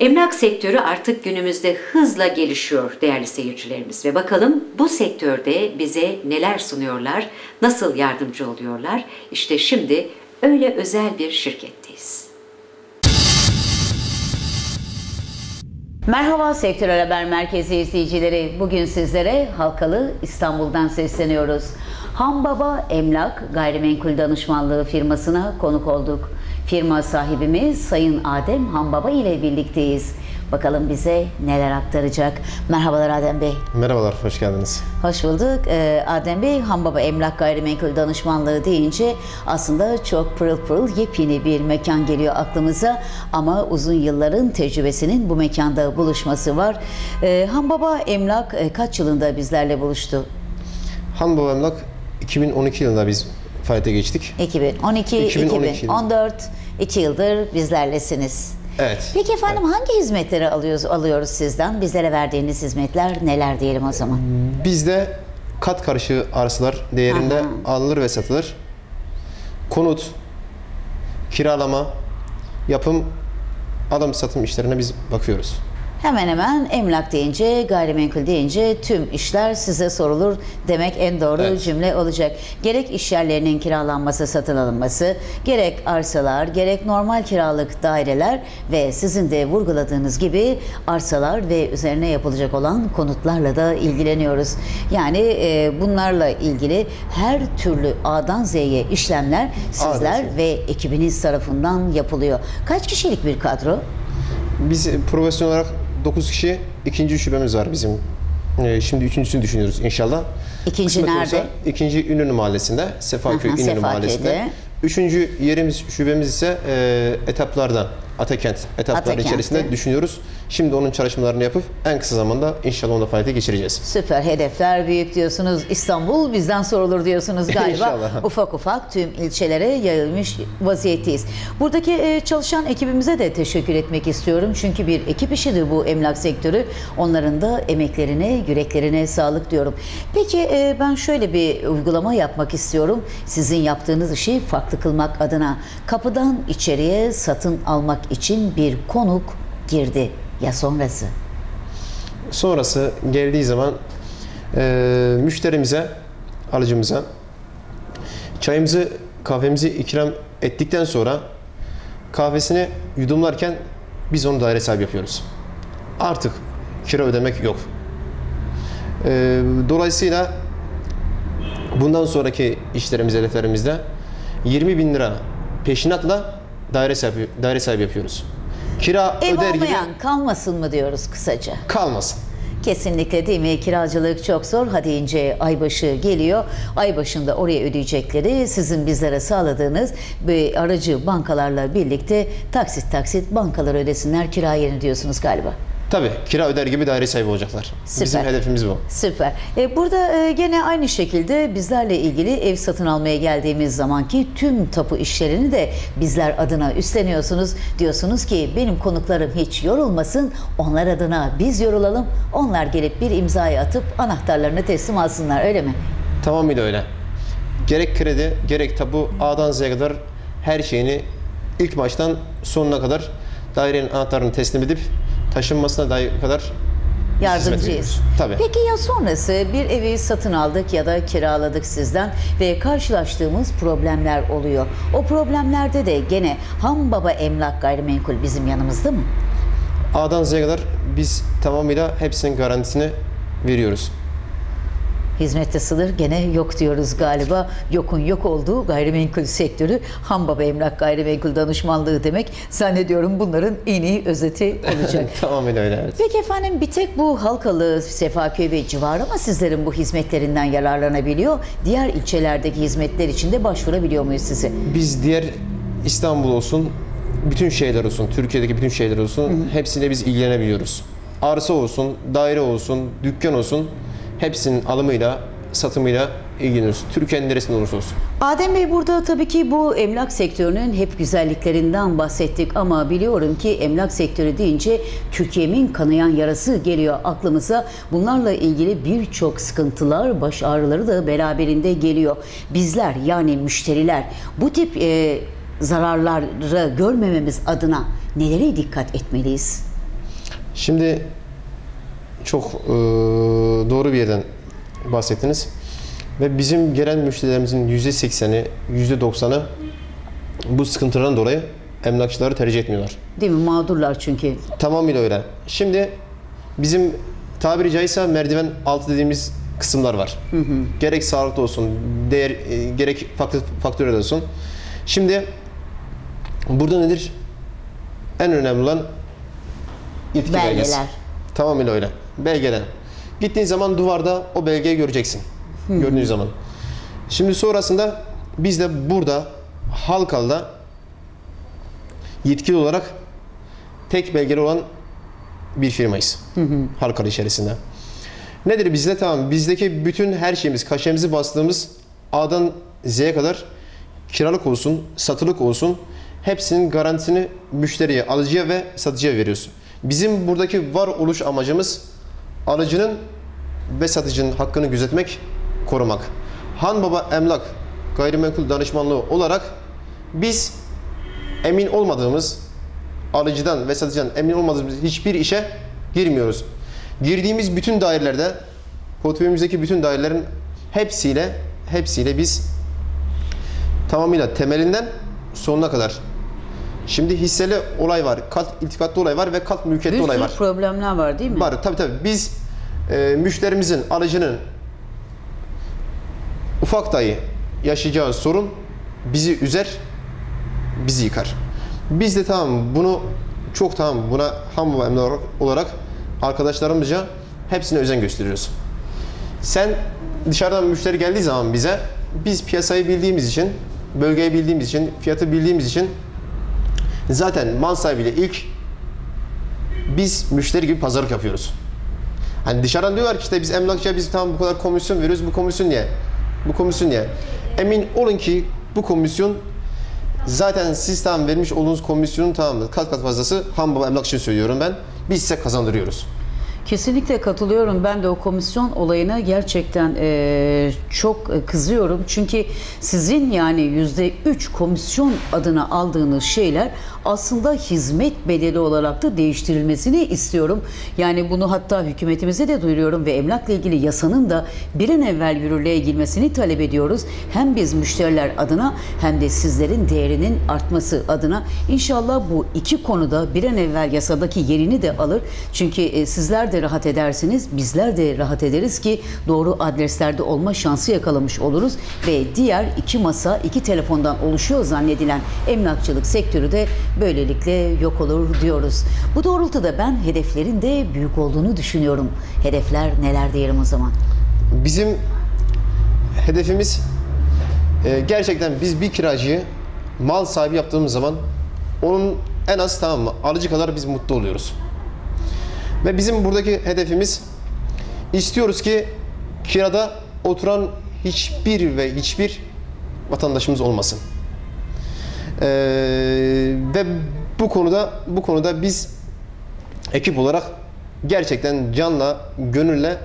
Emlak sektörü artık günümüzde hızla gelişiyor değerli seyircilerimiz ve bakalım bu sektörde bize neler sunuyorlar, nasıl yardımcı oluyorlar? İşte şimdi öyle özel bir şirketteyiz. Merhaba Sektörel Haber Merkezi izleyicileri. Bugün sizlere Halkalı İstanbul'dan sesleniyoruz. Hambaba Emlak Gayrimenkul Danışmanlığı firmasına konuk olduk. Firma sahibimiz Sayın Adem Hambaba ile birlikteyiz. Bakalım bize neler aktaracak. Merhabalar Adem Bey. Merhabalar, hoş geldiniz. Hoş bulduk. Ee, Adem Bey, Hambaba Emlak Gayrimenkul Danışmanlığı deyince aslında çok pırıl pırıl yepyeni bir mekan geliyor aklımıza. Ama uzun yılların tecrübesinin bu mekanda buluşması var. Ee, Hambaba Emlak e, kaç yılında bizlerle buluştu? Hanbaba Emlak 2012 yılında biz faaliyete geçtik. 2012, 2012 2014, 2 yıldır bizlerlesiniz. Evet. Peki efendim hangi hizmetleri alıyoruz alıyoruz sizden? Bizlere verdiğiniz hizmetler neler diyelim o zaman? Bizde kat karışı arsalar değerinde alınır ve satılır. Konut, kiralama, yapım, alım satım işlerine biz bakıyoruz. Hemen hemen emlak deyince, gayrimenkul deyince tüm işler size sorulur demek en doğru Evet. cümle olacak. Gerek iş yerlerinin kiralanması, satın alınması, gerek arsalar, gerek normal kiralık daireler ve sizin de vurguladığınız gibi arsalar ve üzerine yapılacak olan konutlarla da ilgileniyoruz. Yani e, bunlarla ilgili her türlü A'dan Z'ye işlemler sizler Z'ye. ve ekibiniz tarafından yapılıyor. Kaç kişilik bir kadro? Biz profesyonel olarak 9 kişi, ikinci şubemiz var bizim. Ee, Şimdi üçüncüsünü düşünüyoruz inşallah. İkinci Kısmet nerede? olursa İkinci İnönü Mahallesi'nde, Sefaköy Aha, Sefaköy'de. Mahallesi'nde. Üçüncü yerimiz, şubemiz ise e, etaplarda, Atakent etapları Atakent'te. içerisinde düşünüyoruz. Şimdi onun çalışmalarını yapıp en kısa zamanda inşallah onu da faaliyete geçireceğiz. Süper hedefler büyük diyorsunuz. İstanbul bizden sorulur diyorsunuz galiba. İnşallah. Ufak ufak tüm ilçelere yayılmış vaziyetteyiz. Buradaki e, çalışan ekibimize de teşekkür etmek istiyorum. Çünkü bir ekip işidir bu emlak sektörü. Onların da emeklerine, yüreklerine sağlık diyorum. Peki e, ben şöyle bir uygulama yapmak istiyorum. Sizin yaptığınız işi farklı kılmak adına kapıdan içeriye satın almak için bir konuk girdi. Ya sonrası? Sonrası geldiği zaman e, müşterimize, alıcımıza çayımızı, kahvemizi ikram ettikten sonra kahvesini yudumlarken biz onu daire sahibi yapıyoruz. Artık kira ödemek yok. E, dolayısıyla bundan sonraki işlerimiz, hedeflerimizde 20 bin lira peşinatla daire sahibi, daire sahibi yapıyoruz. Kira Ev öder gibi olmayan kalmasın mı diyoruz kısaca? kalmasın. Kesinlikle değil mi? Kiracılık çok zor. Hadi ince aybaşı geliyor. Ay başında oraya ödeyecekleri sizin bizlere sağladığınız bir aracı bankalarla birlikte taksit taksit bankalar ödesinler kira yerini diyorsunuz galiba. Tabii kira öder gibi daire sahibi olacaklar. Süper. Bizim hedefimiz bu. Süper. E, burada e, gene aynı şekilde bizlerle ilgili ev satın almaya geldiğimiz zamanki tüm tapu işlerini de bizler adına üstleniyorsunuz. Diyorsunuz ki benim konuklarım hiç yorulmasın, onlar adına biz yorulalım. Onlar gelip bir imzayı atıp anahtarlarını teslim alsınlar öyle mi? Tamamıyla öyle. Gerek kredi, gerek tapu A'dan Z'ye kadar her şeyini ilk baştan sonuna kadar dairenin anahtarını teslim edip taşınmasına dair kadar Yardımcıyız. Tabii. Peki ya sonrası bir evi satın aldık ya da kiraladık sizden ve karşılaştığımız problemler oluyor. O problemlerde de gene ham baba emlak gayrimenkul bizim yanımızda mı? A'dan Z'ye kadar biz tamamıyla hepsinin garantisini veriyoruz. Hizmette sınır gene yok diyoruz galiba. Yokun yok olduğu gayrimenkul sektörü ham baba emlak gayrimenkul danışmanlığı demek. Zannediyorum bunların en iyi özeti olacak. tamamıyla öyle evet. Peki efendim bir tek bu Halkalı, Sefaköy ve civarı mı sizlerin bu hizmetlerinden yararlanabiliyor? Diğer ilçelerdeki hizmetler için de başvurabiliyor muyuz size? Biz diğer İstanbul olsun, bütün şeyler olsun, Türkiye'deki bütün şeyler olsun, hepsine biz ilgilenebiliyoruz. Arsa olsun, daire olsun, dükkan olsun, hepsinin alımıyla, satımıyla ilgileniyoruz. Türkiye'nin neresinde olursa olsun. Adem Bey burada tabii ki bu emlak sektörünün hep güzelliklerinden bahsettik ama biliyorum ki emlak sektörü deyince Türkiye'nin kanayan yarası geliyor aklımıza. Bunlarla ilgili birçok sıkıntılar, baş ağrıları da beraberinde geliyor. Bizler yani müşteriler bu tip e, zararları görmememiz adına nelere dikkat etmeliyiz? Şimdi çok e, doğru bir yerden bahsettiniz. Ve bizim gelen müşterilerimizin %80'i, %90'ı bu sıkıntılardan dolayı emlakçıları tercih etmiyorlar. Değil mi? Mağdurlar çünkü. Tamamıyla öyle. Şimdi bizim tabiri caizse merdiven altı dediğimiz kısımlar var. Gerek sağlıkta olsun, değer, e, gerek faktörler olsun. Şimdi burada nedir? En önemli olan yetki Belgeler. belgesi. Tamamıyla öyle. Belgeler. Gittiğin zaman duvarda o belgeyi göreceksin. Gördüğün zaman. Şimdi sonrasında biz de burada Halkalı'da yetkili olarak tek belgeli olan bir firmayız. Halkalı içerisinde. Nedir bizde? Tamam. Bizdeki bütün her şeyimiz, kaşemizi bastığımız A'dan Z'ye kadar kiralık olsun, satılık olsun hepsinin garantisini müşteriye, alıcıya ve satıcıya veriyoruz. Bizim buradaki var oluş amacımız alıcının ve satıcının hakkını gözetmek, korumak. Han Baba Emlak Gayrimenkul Danışmanlığı olarak biz emin olmadığımız alıcıdan ve satıcıdan emin olmadığımız hiçbir işe girmiyoruz. Girdiğimiz bütün dairelerde portföyümüzdeki bütün dairelerin hepsiyle hepsiyle biz tamamıyla temelinden sonuna kadar Şimdi hisseli olay var, kat iltikatlı olay var ve kat mülkiyetli Bir olay var. problemler var değil mi? Var tabii tabii. Biz e, müşterimizin, alıcının ufak dahi yaşayacağı sorun bizi üzer, bizi yıkar. Biz de tamam bunu çok tamam buna ham ve olarak, olarak arkadaşlarımızca hepsine özen gösteriyoruz. Sen dışarıdan müşteri geldiği zaman bize biz piyasayı bildiğimiz için, bölgeyi bildiğimiz için, fiyatı bildiğimiz için zaten mal sahibiyle ilk biz müşteri gibi pazarlık yapıyoruz. Hani dışarıdan diyorlar ki işte biz emlakçıya biz tamam bu kadar komisyon veriyoruz. Bu komisyon niye? Bu komisyon niye? Emin olun ki bu komisyon zaten siz tamam vermiş olduğunuz komisyonun tamamı kat kat fazlası ham baba emlak için söylüyorum ben. Biz size kazandırıyoruz. Kesinlikle katılıyorum. Ben de o komisyon olayına gerçekten eee, çok e, kızıyorum. Çünkü sizin yani yüzde üç komisyon adına aldığınız şeyler aslında hizmet bedeli olarak da değiştirilmesini istiyorum. Yani bunu hatta hükümetimize de duyuruyorum ve emlakla ilgili yasanın da bir an evvel yürürlüğe girmesini talep ediyoruz. Hem biz müşteriler adına hem de sizlerin değerinin artması adına İnşallah bu iki konuda bir an evvel yasadaki yerini de alır. Çünkü e, sizler de rahat edersiniz, bizler de rahat ederiz ki doğru adreslerde olma şansı yakalamış oluruz ve diğer iki masa, iki telefondan oluşuyor zannedilen emlakçılık sektörü de böylelikle yok olur diyoruz. Bu doğrultuda ben hedeflerin de büyük olduğunu düşünüyorum. Hedefler neler diyelim o zaman? Bizim hedefimiz e, gerçekten biz bir kiracıyı mal sahibi yaptığımız zaman onun en az tamam mı alıcı kadar biz mutlu oluyoruz. Ve bizim buradaki hedefimiz istiyoruz ki kirada oturan hiçbir ve hiçbir vatandaşımız olmasın. Ee, ve bu konuda bu konuda biz ekip olarak gerçekten canla, gönülle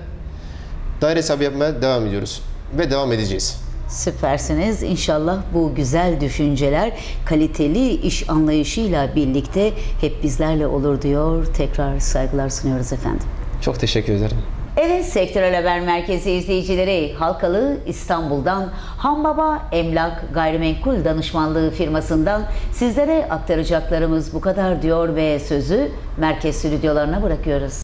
daire hesabı yapmaya devam ediyoruz ve devam edeceğiz. Süpersiniz. İnşallah bu güzel düşünceler kaliteli iş anlayışıyla birlikte hep bizlerle olur diyor. Tekrar saygılar sunuyoruz efendim. Çok teşekkür ederim. Evet Sektörel Haber Merkezi izleyicileri Halkalı İstanbul'dan Hambaba Emlak Gayrimenkul Danışmanlığı firmasından sizlere aktaracaklarımız bu kadar diyor ve sözü merkez stüdyolarına bırakıyoruz.